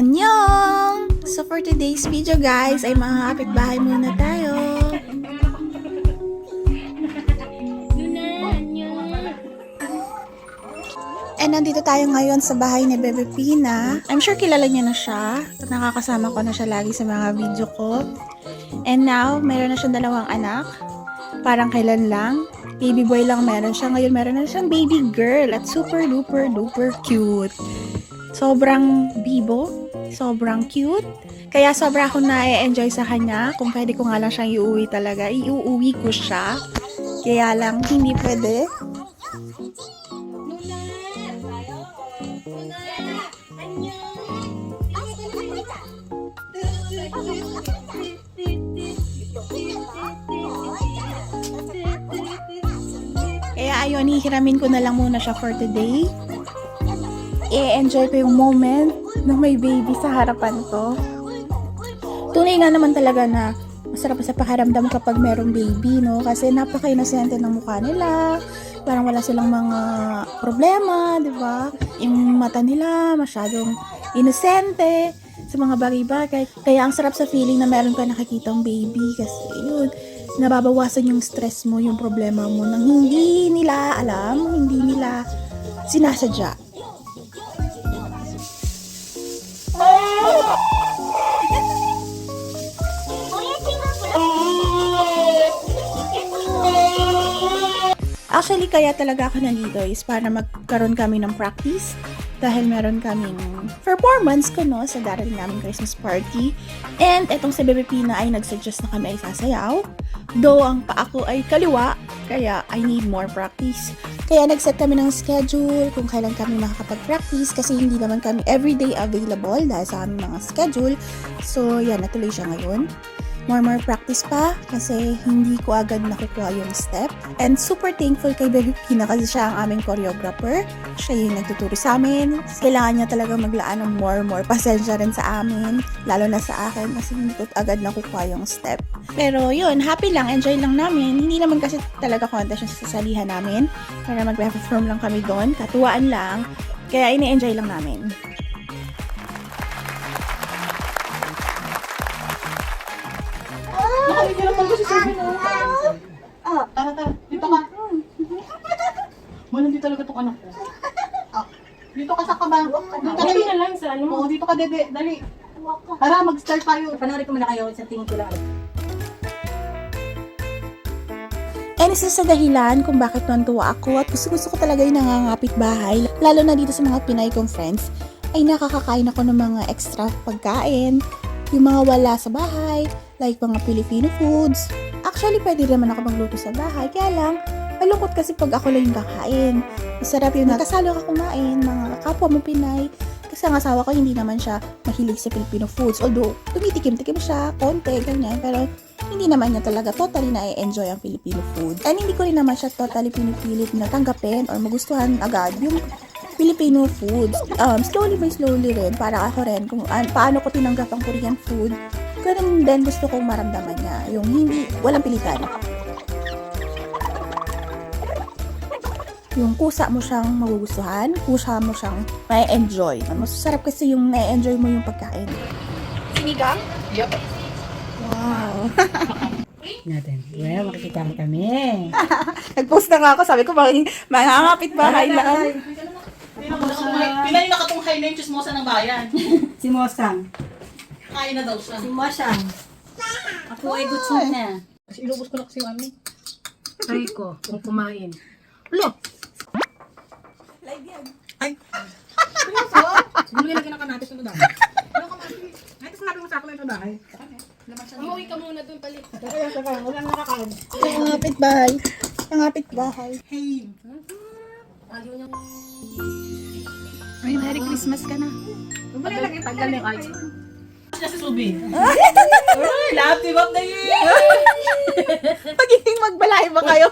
Annyeong! So for today's video guys, ay mga kapitbahay muna tayo. And nandito tayo ngayon sa bahay ni Bebe Pina. I'm sure kilala niya na siya. Nakakasama ko na siya lagi sa mga video ko. And now, meron na siyang dalawang anak. Parang kailan lang. Baby boy lang meron siya. Ngayon meron na siyang baby girl. At super duper duper cute. Sobrang bibo. Sobrang cute. Kaya sobra akong na-enjoy sa kanya. Kung pwede ko nga lang siyang iuwi talaga, iuuwi ko siya. Kaya lang, hindi pwede. Kaya ayun, hihiramin ko na lang muna siya for today. I-enjoy ko yung moment na may baby sa harapan ko. Tunay nga naman talaga na masarap sa pakiramdam kapag merong baby, no? Kasi napaka-inosente ng mukha nila. Parang wala silang mga problema, di ba? Yung mata nila masyadong inosente sa mga bagay-bagay. Kaya ang sarap sa feeling na meron ka nakikitang baby kasi yun, nababawasan yung stress mo, yung problema mo nang hindi nila alam, hindi nila sinasadya. Actually, kaya talaga ako nandito is para magkaroon kami ng practice dahil meron kaming performance ko no sa darating namin Christmas party. And etong si Bebe Pina ay nagsuggest na kami ay sasayaw. Though ang pa ako ay kaliwa, kaya I need more practice. Kaya nag-set kami ng schedule kung kailan kami makakapag-practice kasi hindi naman kami everyday available dahil sa aming mga schedule. So, yan, natuloy siya ngayon more more practice pa kasi hindi ko agad nakukuha yung step. And super thankful kay Baby Pina kasi siya ang aming choreographer. Siya yung nagtuturo sa amin. Kailangan niya talaga maglaan ng more more pasensya rin sa amin. Lalo na sa akin kasi hindi ko agad nakukuha yung step. Pero yun, happy lang, enjoy lang namin. Hindi naman kasi talaga contest yung sasalihan namin. Para mag-perform lang kami doon. Katuwaan lang. Kaya ini-enjoy lang namin. Anak ko. Ah. Dito ka sa kaba. Dito ka, Dali na lang sa ano. Oo, dito ka, dede. Dali. Tara, mag-start tayo. Panoorin ko muna kayo sa tingin ko lang. And isa sa dahilan kung bakit nantuwa ako at gusto gusto ko talaga yung nangangapit bahay, lalo na dito sa mga Pinay kong friends, ay nakakakain ako ng mga extra pagkain, yung mga wala sa bahay, like mga Filipino foods. Actually, pwede naman ako magluto sa bahay, kaya lang, malungkot kasi pag ako lang yung kakain. Masarap yung nakasalo ka kumain, mga kapwa mo Pinay, kasi ang asawa ko hindi naman siya mahilig sa Filipino foods. Although, tumitikim-tikim siya, konti, ganyan. Pero, hindi naman niya talaga totally na-enjoy ang Filipino food. And hindi ko rin naman siya totally pinipilit na tanggapin or magustuhan agad yung Filipino foods. Um, slowly by slowly rin, para ako rin, kung an- paano ko tinanggap ang Korean food, ganun din gusto kong maramdaman niya. Yung hindi, walang pilitan. Yung kusa mo siyang magugustuhan, kusa mo siyang ma-enjoy. Masasarap kasi yung na-enjoy mo yung pagkain. Sinigang? Yup. Wow. Natin. Well, makikita mo kami. Nag-post na nga ako, sabi ko, kapit bahay lang. Pinay na yung chismosa ng bayan. Si Mosang. Kain na daw siya. Si Mosang. Ako ay gutsong na. Kasi ilubos ko na kasi yung ano. Try ko kung kumain. Ulo! Ay! Siguro yung lagyan ka natin sa dami. Ano ka mati? Ay, tapos sinabi mo sa akin na ito bahay. Umuwi ka muna dun palit. Kaya, kaya, wala nang. Mga kapit bahay. Mga kapit bahay. Hey! Ayaw niya. Ay, Merry Christmas ka na. Tagal na yung ice. Siya si Subi. Uy, happy birthday! Magiging magbalay ba kayo?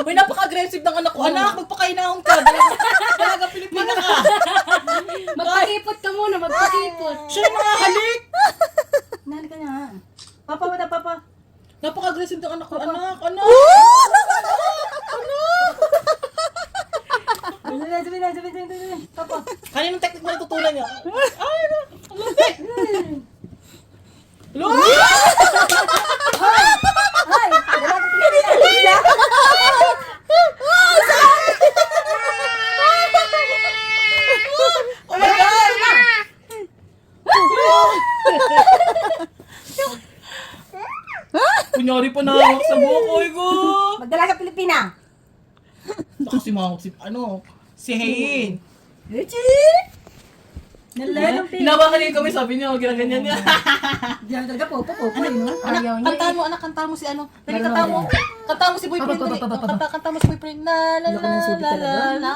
Uy, napaka-aggressive ng anak ko. Anak, magpakainahon ka. Dalaga, dalaga Pilipina ka. Magpakipot ka muna, magpakipot. Siya yung mga halik. Nani ka na. Papa, wala, papa. Napaka-aggressive ng anak ko. Anak, anak. Sabi na, sabi na, sabi na, sabi na. Papa. Kaninong technique mo natutunan niya? Ay, ano? Kunyari pa nahawak sa bukoy ko. Magdala sa Pilipina. Baka si ano, si Hein. Luchi! Nalalong Pilipina. Hinawakan niya kami, sabi niya, ginaganyan niya. Diyan talaga po, po, po. Anak, Ayaw niya. kanta mo, anak, kanta mo si ano. Dali, kanta na mo. Kanta mo si boyfriend. Dali. Kanta, kanta mo si boyfriend. La, la, la, la, la, la.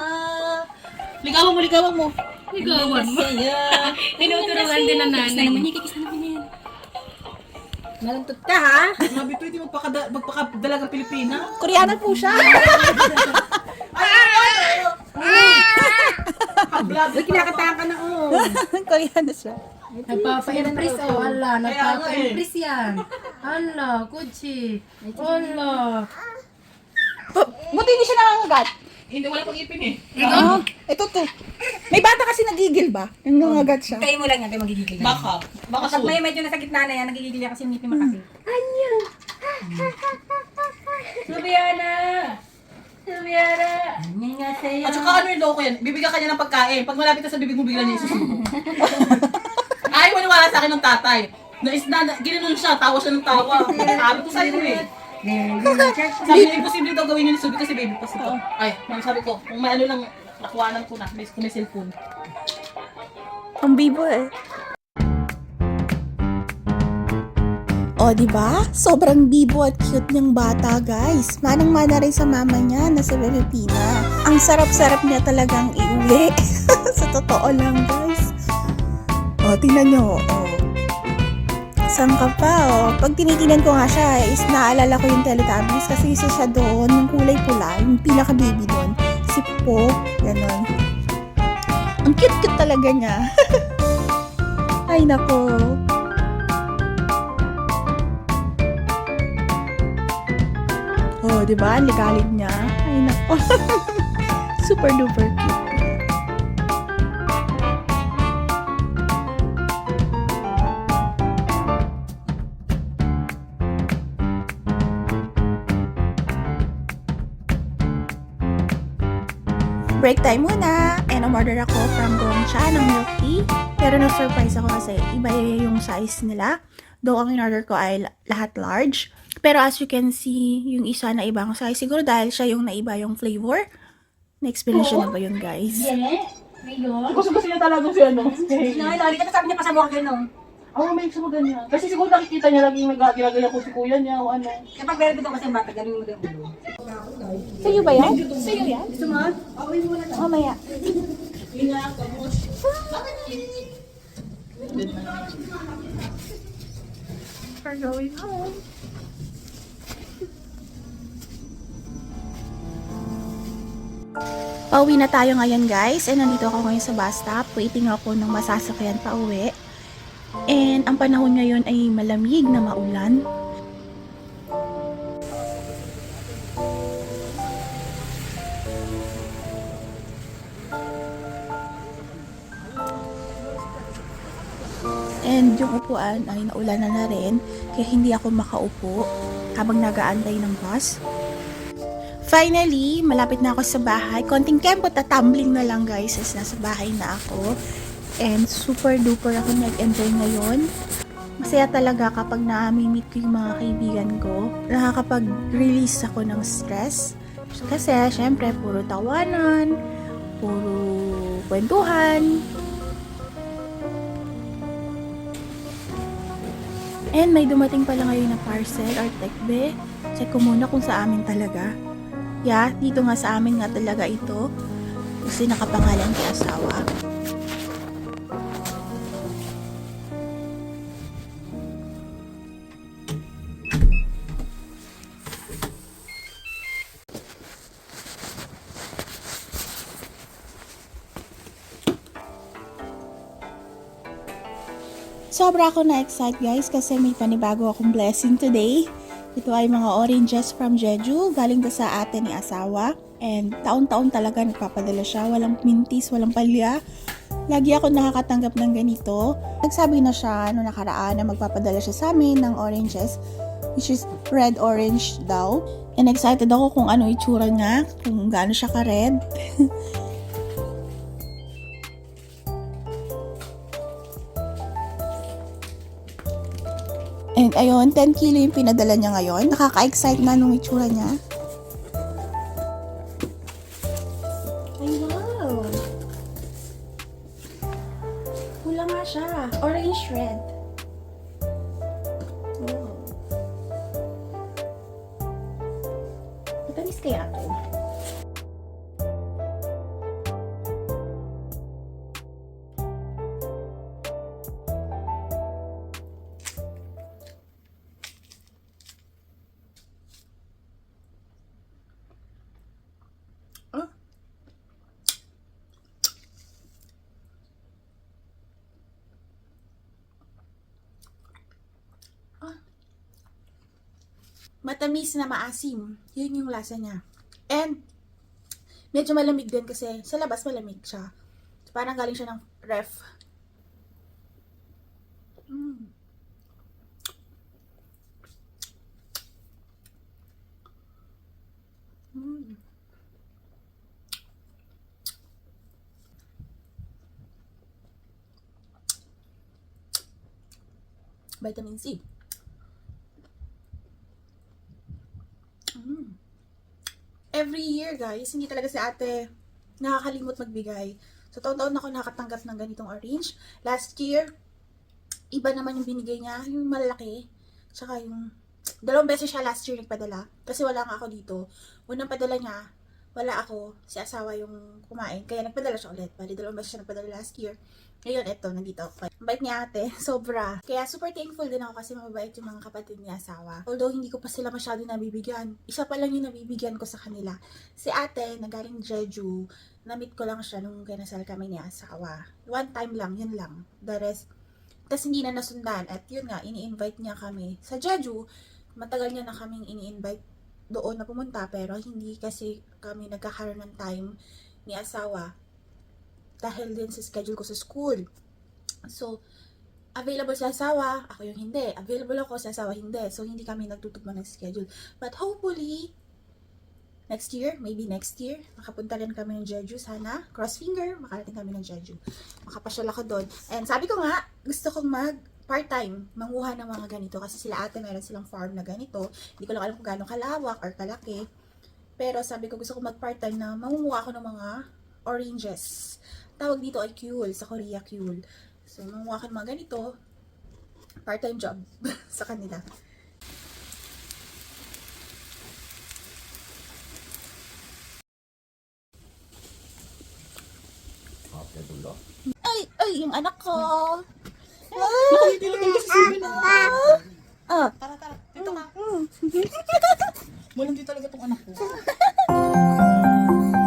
Ligawan mo, ligawan mo. Ligawan mo. Tinuturuan din ng nanay. Kikis na naman yan. Nalantot ka ha? Sabi ko, hindi magpakada, magpakadalagang Pilipina. Koreana po siya. Hablado. Uy, kinakataan ka na oh. Koreana siya. Nagpapa-impress oh, ala, nagpapa-impress yan. Ala, kuchi. Ala. Buti hindi siya nangangagat. Hindi, wala pang ipin eh. Ah, ito to. May bata kasi nagigil ba? Yung nangangagat siya. Tayo mo lang yan, tayo magigigil yan. Baka. Baka Kapag may medyo nasa gitna na yan, nagigigil yan kasi yung ngipin makapit. Anya! Subiana! Subiana! Anya nga sa'yo. At saka ano yung loko yan, bibigyan ka niya ng pagkain. Pag malapit na sa bibig mo, bigla niya isusubo. Ay, maniwala sa akin ng tatay. Na is na, na ginanon siya, tawa siya ng tawa. Sabi ko sa'yo eh. Sabi niya, imposible daw gawin yun ni Subi kasi baby pa ito. Ay, may sabi ko, kung may ano lang, nakuhanan ko na, may, kung may cellphone. Ang bibo eh. O, di ba? Sobrang bibo at cute niyang bata, guys. Manang-mana rin sa mama niya na sa Pilipina. Ang sarap-sarap niya talagang iuwi. sa totoo lang, guys. O, tingnan niyo. O. Saan ka pa, o? Pag tinitingnan ko nga siya, is naalala ko yung Teletubbies kasi isa siya doon, yung kulay pula, yung pinaka-baby doon. Si Po, ganon. Ang cute-cute talaga niya. Ay, nako. Oh, di ba? Ang ligalig niya. Ay, nako. Super duper Break time muna. And umorder ako from Gongcha ng milk tea. Pero na-surprise ako kasi iba yung size nila. Though ang in-order ko ay la- lahat large. Pero as you can see, yung isa na ibang size. Siguro dahil siya yung naiba yung flavor. Na-experience na ba yun, guys? Ngayon? Gusto gusto niya talaga si ano. Nay, lali ka na sabi niya pa sa mukha gano'n. Oo, oh, may gusto mo ganyan. Kasi siguro nakikita niya lagi nag ginagaya ko si kuya niya o ano. Kapag meron dito kasi bata, gano'n mo din ulo. Sa'yo ba yan? Sa'yo yan? Gusto mo? Okay mo na. Mamaya. Ingat, kabos. We're going home. Pauwi na tayo ngayon guys. And nandito ako ngayon sa bus stop. Waiting ako ng masasakyan pa uwi. And ang panahon ngayon ay malamig na maulan. And yung upuan ay naulanan na rin, kaya hindi ako makaupo habang nagaantay ng bus. Finally, malapit na ako sa bahay. Konting kempo at tumbling na lang guys as nasa bahay na ako. And super duper ako nag-enjoy ngayon. Masaya talaga kapag na-meet ko yung mga kaibigan ko. Nakakapag-release ako ng stress. Kasi syempre puro tawanan, puro kwentuhan, And may dumating pala ngayon na parcel or tekbe. Check ko muna kung sa amin talaga. Yeah, dito nga sa amin nga talaga ito. Kasi nakapangalan kay asawa. Sobra ako na-excite guys kasi may panibago akong blessing today. Ito ay mga oranges from Jeju. Galing to sa ate ni asawa. And taon-taon talaga nagpapadala siya. Walang mintis, walang palya. Lagi ako nakakatanggap ng ganito. Nagsabi na siya no nakaraan na magpapadala siya sa amin ng oranges which is red orange daw. And excited ako kung ano itsura niya, kung gaano siya ka-red. Ayun, 10 kilo yung pinadala niya ngayon. Nakaka-excite na nung itsura niya. Ay, wow! Hula nga siya. Orange red. Wow. Matamis kaya ito? Matamis na maasim. Yun yung lasa niya. And, medyo malamig din kasi sa labas malamig siya. Parang galing siya ng ref. Mm. Mm. Vitamin C. Mm. Every year, guys, hindi talaga si ate nakakalimot magbigay. So, taon-taon ako nakatanggap ng ganitong orange. Last year, iba naman yung binigay niya, yung malaki. Tsaka yung, dalawang beses siya last year nagpadala. Kasi wala nga ako dito. Unang padala niya, wala ako. Si asawa yung kumain. Kaya nagpadala siya ulit. Bali, dalawang beses siya nagpadala last year. Ngayon, eto, nandito ako. Bait ni ate, sobra. Kaya super thankful din ako kasi mabait yung mga kapatid ni asawa. Although hindi ko pa sila masyado nabibigyan. Isa pa lang yung nabibigyan ko sa kanila. Si ate, nagaling Jeju, na-meet ko lang siya nung kinasal kami ni asawa. One time lang, yun lang. The rest, tas hindi na nasundan. At yun nga, ini-invite niya kami. Sa Jeju, matagal niya na kaming ini-invite doon na pumunta pero hindi kasi kami nagkakaroon ng time ni asawa dahil din sa schedule ko sa school. So, available sa asawa, ako yung hindi. Available ako sa asawa, hindi. So, hindi kami nagtutugma ng schedule. But hopefully, next year, maybe next year, makapunta rin kami ng Jeju. Sana, cross finger, makarating kami ng Jeju. Makapasyal ako doon. And sabi ko nga, gusto kong mag part-time, manguha ng mga ganito. Kasi sila ate, meron silang farm na ganito. Hindi ko lang alam kung gaano kalawak or kalaki. Pero sabi ko, gusto ko mag part-time na mangunguha ako ng mga oranges. Tawag dito ay Kyul, sa Korea Kyul. So, manguha ako ng mga ganito. Part-time job sa kanila. Ay, ay, yung anak ko. Ay, ah, Tara, tara. Dito ka. Walang di talaga tong anak ko.